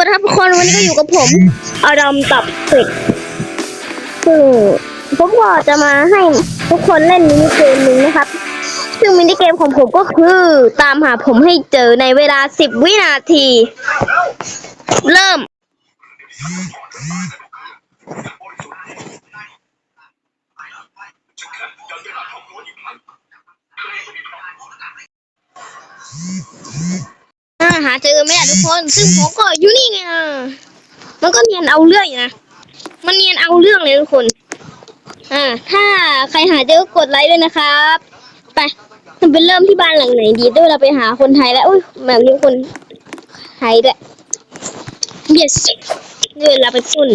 วัสดีครับทุกคนวันนี้ก็อยู่กับผมอาดำตับเป็ดซึ่งผมก็จะมาให้ทุกคนเล่นมินิเกมหนึ่งนะครับ ซึ่งมินิเกมของผมก็คือตามหาผมให้เจอในเวลา10วินาที เริ่มอ่า หาเจอไหมอะทุกคน ซึ่งผมก็อยู่นี่ไงมันก็เนียนเอาเรื่องอยู่นะ มันเนียนเอาเรื่องเลยทุกคน อ่า ถ้าใครหาเจอก็กดไลค์ด้วยนะครับ ไปมันเป็นเริ่มที่บ้านหลังไหนดีด้วยเราไปหาคนไทยแล้วอุ้ยแบบนี้คนไทยด้วย yes เดี๋ยวเราไปปล้น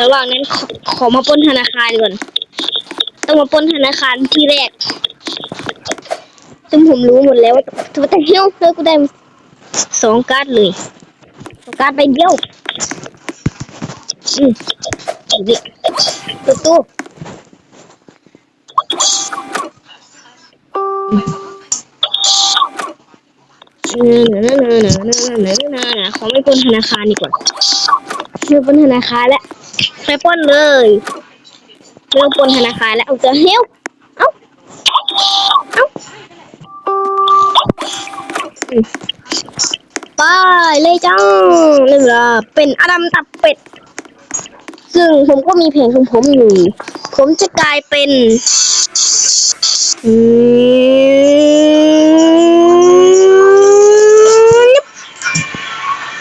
ระหว่างนั้นขอขอมาปล้นธนาคารก่อน ต้องมาปล้นธนาคารที่แรกซึ่งผมรู้หมดแล้วว่าแต่เฮี้ยวเฮ้ยกูได้ สองการ์ดเลยสองการ์ดไปเดียวอืมอีกตู้ตู้นานนนนนนนขอไม่ป้นธนาคารดีกว่าไม่ปล้นธนาคารแล้วไม่ปล้นเลยไม่ต้องปล้นธนาคารแล้วเอาเจอเฮี้ยวเอ้าเอ้า ไปเลยจ้าเรือเป็นอดัมตับเป็ด ซึ่งผมก็มีเพลงของผมอยู่ ผมจะกลายเป็น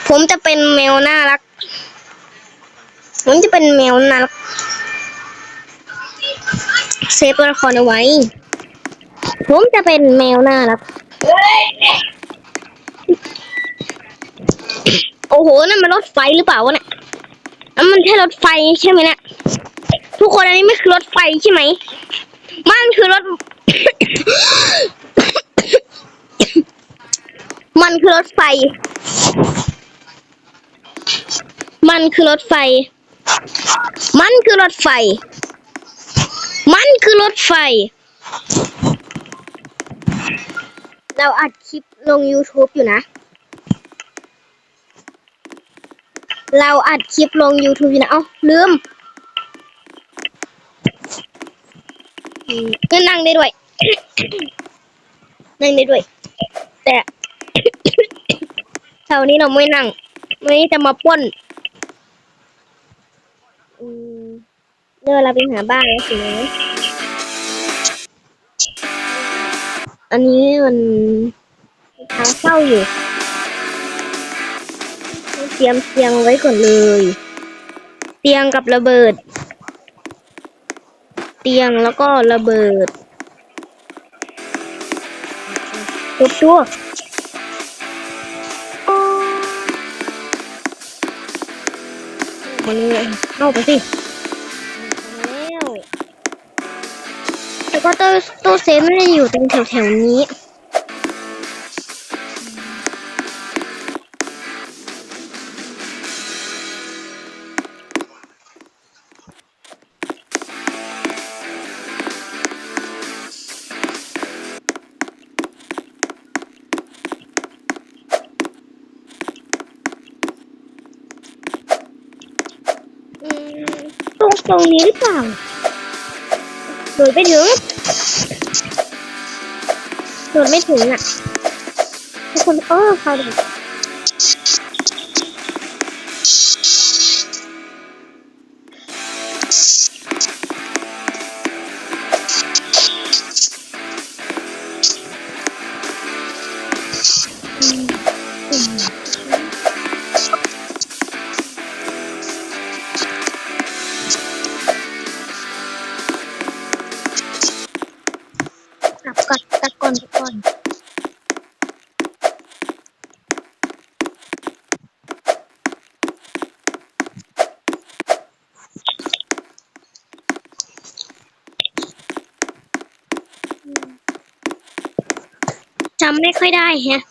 ผมจะเป็นแมวน่ารัก ผมจะเป็นแมวน่ารัก เซฟตัวละครเอาไว้ ผมจะเป็นแมวน่ารัก โอ้โหนั่นมันรถไฟหรือเปล่าวะเนี่ยนั่นมันใช่รถไฟใช่ไหมเนี่ยทุกคนอันนี้ไม่คือรถไฟใช่ไหมมันคือรถ มันคือรถไฟ มันคือรถไฟ มันคือรถไฟ มันคือรถไฟ เราอัดคลิปลง YouTube อยู่นะ เราอัดคลิปลง YouTube อยู่นะ เอ้า ลืมก็นั่งได้ด้วย นั่งได้ด้วย แต่แถวนี้เราไม่นั่งวันนี้จะมาป้นเดี๋ยวเราไปหาบ้านแล้วสินะอันนี้มันทางเข้าอยู่ เตรียมเตียงไว้ก่อนเลย เตียงกับระเบิด เตียงแล้วก็ระเบิดทุบตัวมาเลยเข้าไปสิแล้วแล้วก็ตู้ตู้เซฟไม่ได้อยู่ตรงแถวๆนี้ ตรงนี้หรือเปล่าโดดไปถึงโดดไม่ถึงอะทุกคนเออเขาดูก ลับก่อนตะก่อนตะก่อนจำไม่ค่อยได้ฮะ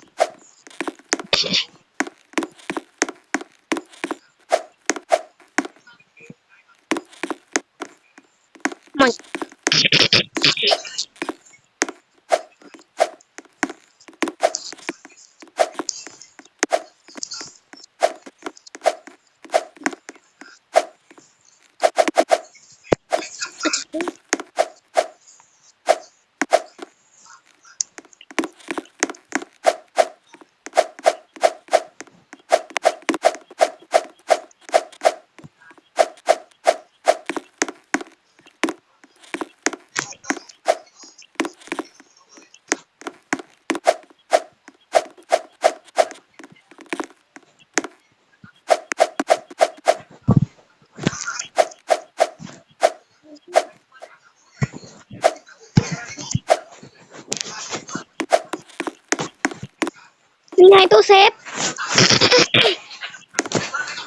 ไงตู้เซฟ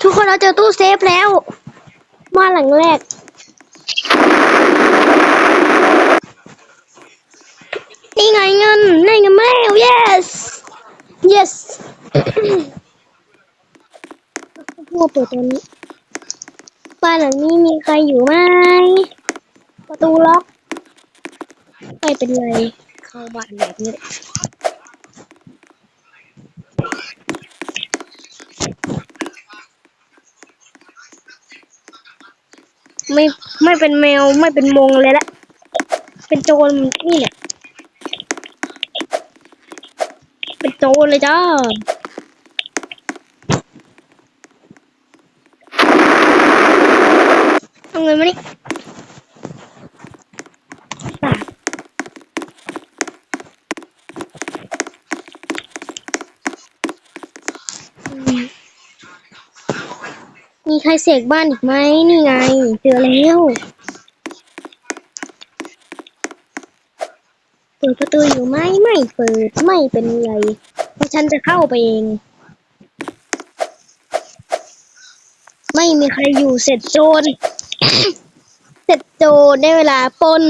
ทุกคนเราเจอตู้เซฟแล้วบ้านหลังแรก นี่ไงเงินได้เงินมาแล้ว yes yes พวกเปิดตัวนี้บ้านหลังนี้มีใครอยู่ไหมประตูล็อก ไม่เป็นไร เข้าบ้านแบบนี้แหละ ไม่ไม่เป็นแมวไม่เป็นมงเลยละ เป็นโจรนี่แหละเป็นโจรเลยจ้าเอาเงินมานี่บาทอืม มีใครเสกบ้านอีกไหมนี่ไง เจอแล้วเปิดประตูอยู่ไหมไม่เปิดไม่เป็นไรเพราะฉันจะเข้าไปเอง ไม่มีใครอยู่เสร็จโจรเสร็จโจรได้เวลาปน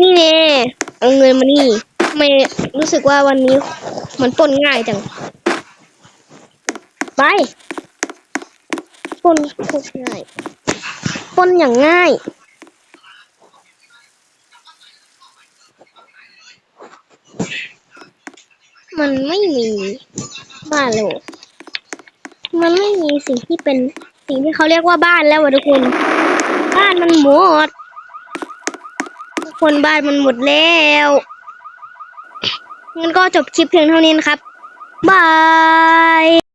นี่แน่เอาเงินมานี่ไม่รู้สึกว่าวันนี้มันปนง่ายจัง ไป ปนโคตรง่ายปนอย่างง่ายมันไม่มีบ้านเลยมันไม่มีสิ่งที่เป็นสิ่งที่เขาเรียกว่าบ้านแล้วอะทุกคน บ้านมันหมด ทุกคนบ้านมันหมดแล้วงั้นก็จบคลิปเพียงเท่านี้นะครับ บาย